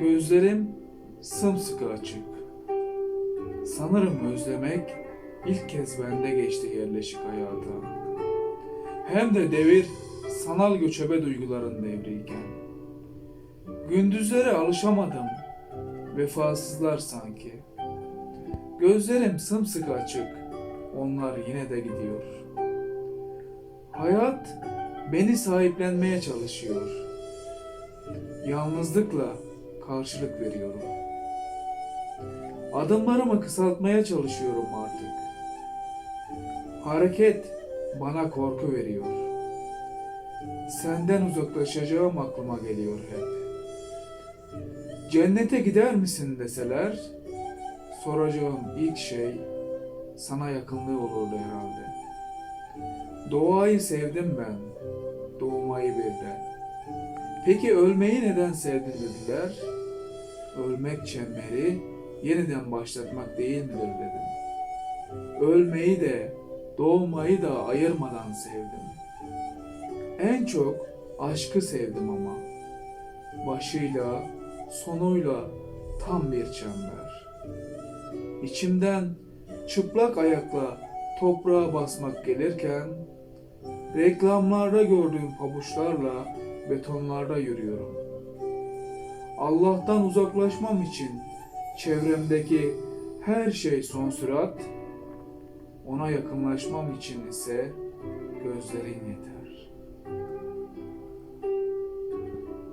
Gözlerim sımsıkı açık. Sanırım özlemek ilk kez bende geçti yerleşik hayata. Hem de devir sanal göçebe duyguların devriyken. Gündüzlere alışamadım, vefasızlar sanki. Gözlerim sımsıkı açık, onlar yine de gidiyor. Hayat beni sahiplenmeye çalışıyor. Yalnızlıkla karşılık veriyorum. Adımlarımı kısaltmaya çalışıyorum artık. Hareket bana korku veriyor. Senden uzaklaşacağım aklıma geliyor hep. Cennete gider misin deseler, soracağım ilk şey sana yakınlığı olurdu herhalde. Doğayı sevdim ben, doğmayı birden. Peki ölmeyi neden sevdin dediler. Ölmek çemberi yeniden başlatmak değil midir dedim. Ölmeyi de doğmayı da ayırmadan sevdim. En çok aşkı sevdim ama. Başıyla, sonuyla tam bir çember. İçimden çıplak ayakla toprağa basmak gelirken reklamlarda gördüğüm pabuçlarla betonlarda yürüyorum. Allah'tan uzaklaşmam için çevremdeki her şey son sürat, ona yakınlaşmam için ise gözlerin yeter.